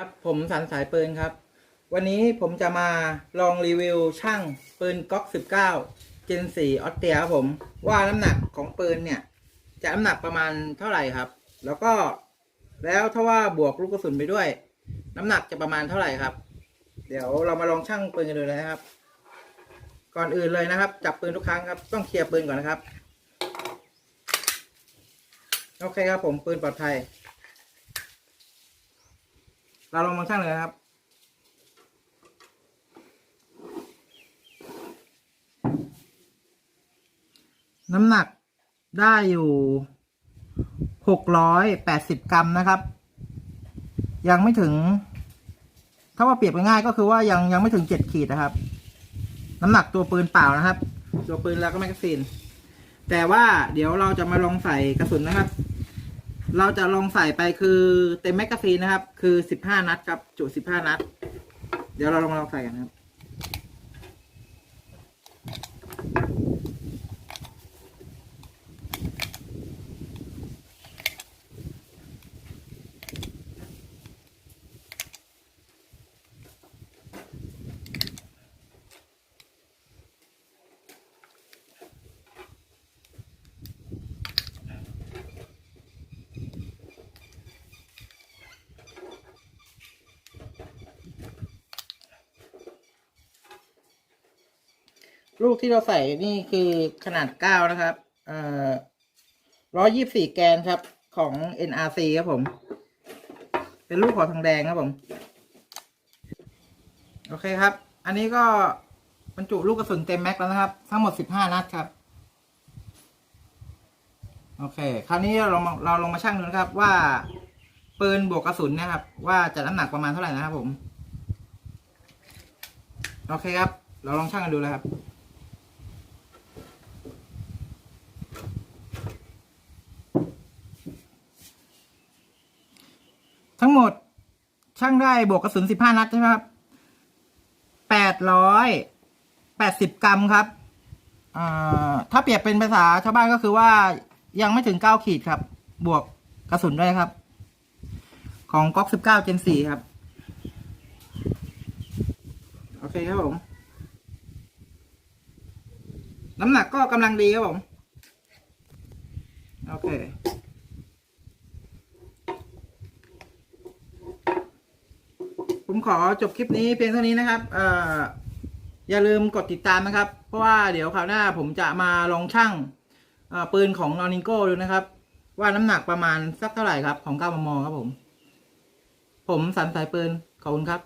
ครับผมสันสายปืนครับ วันนี้ผมจะมาลองรีวิวช่างปืนก๊อก 19 Gen 4ออสเตรียครับผมว่าน้ำหนักของปืนเนี่ย จะน้ำหนักประมาณเท่าไหร่ครับ แล้วก็แล้วถ้าว่าบวกลูกกระสุนไปด้วย น้ำหนักจะประมาณเท่าไหร่ครับ เดี๋ยวเรามาลองช่างปืนกันดูเลยนะครับ ก่อนอื่นเลยนะครับ จับปืนทุกครั้งครับต้องเคลียร์ปืนก่อนนะครับโอเคครับผมปืนปลอดภัย เราลองมาช่างเลยครับ น้ำหนักได้อยู่หกร้อยแปดสิบกรัมนะครับ ยังไม่ถึง ถ้าว่าเปรียบง่ายก็คือว่ายังยังไม่ถึงเจ็ดขีดนะครับ น้ำหนักตัวปืนเปล่านะครับ ตัวปืนแล้วก็แมกกาซีนแต่ว่าเดี๋ยวเราจะมาลองใส่กระสุนนะครับ เราจะลองใส่ไปคือเต็มแมกกาซีนนะครับ คือสิบห้านัดครับ จุสิบห้านัด เดี๋ยวเราลองลองใส่กันครับ ลูกที่เราใส่นี่คือขนาดเก้านะครับ เอ่อร้อยยี่สี่แกนครับ ของ NRC ครับผม เป็นลูกขอทองแดงครับผม โอเคครับ อันนี้ก็บรรจุลูกกระสุนเต็มแม็กแล้วนะครับ ทั้งหมดสิบห้านัดครับ โอเค คราวนี้เราลองมาเราลงมาชั่งดูนะครับ ว่าปืนบวกกระสุนนะครับ ว่าจะน้ำหนักประมาณเท่าไหร่นะครับผม โอเคครับ เราลองชั่งกันดูเลยครับ ทั้งหมด ช่างได้บวกกระสุนสิบห้านัดใช่ไหมครับแปดร้อยแปดสิบกรัมครับถ้าเปรียบเป็นภาษาชาวบ้านก็คือว่ายังไม่ถึงเก้าขีดครับ บวกกระสุนด้วยครับ ของก๊อกสิบเก้าเจนสี่ครับ โอเคครับผม น้ำหนักก็กำลังดีครับผม โอเค ผมขอจบคลิปนี้เพียงเท่านี้นะครับ เอ่อ อย่าลืมกดติดตามนะครับ เพราะว่าเดี๋ยวคราวหน้าผมจะมาลองชั่งปืนของนอนิงโก้ดูนะครับ ว่าน้ำหนักประมาณสักเท่าไหร่ครับ ของ9มมครับผม ผมสันสายปืนขอบคุณครับ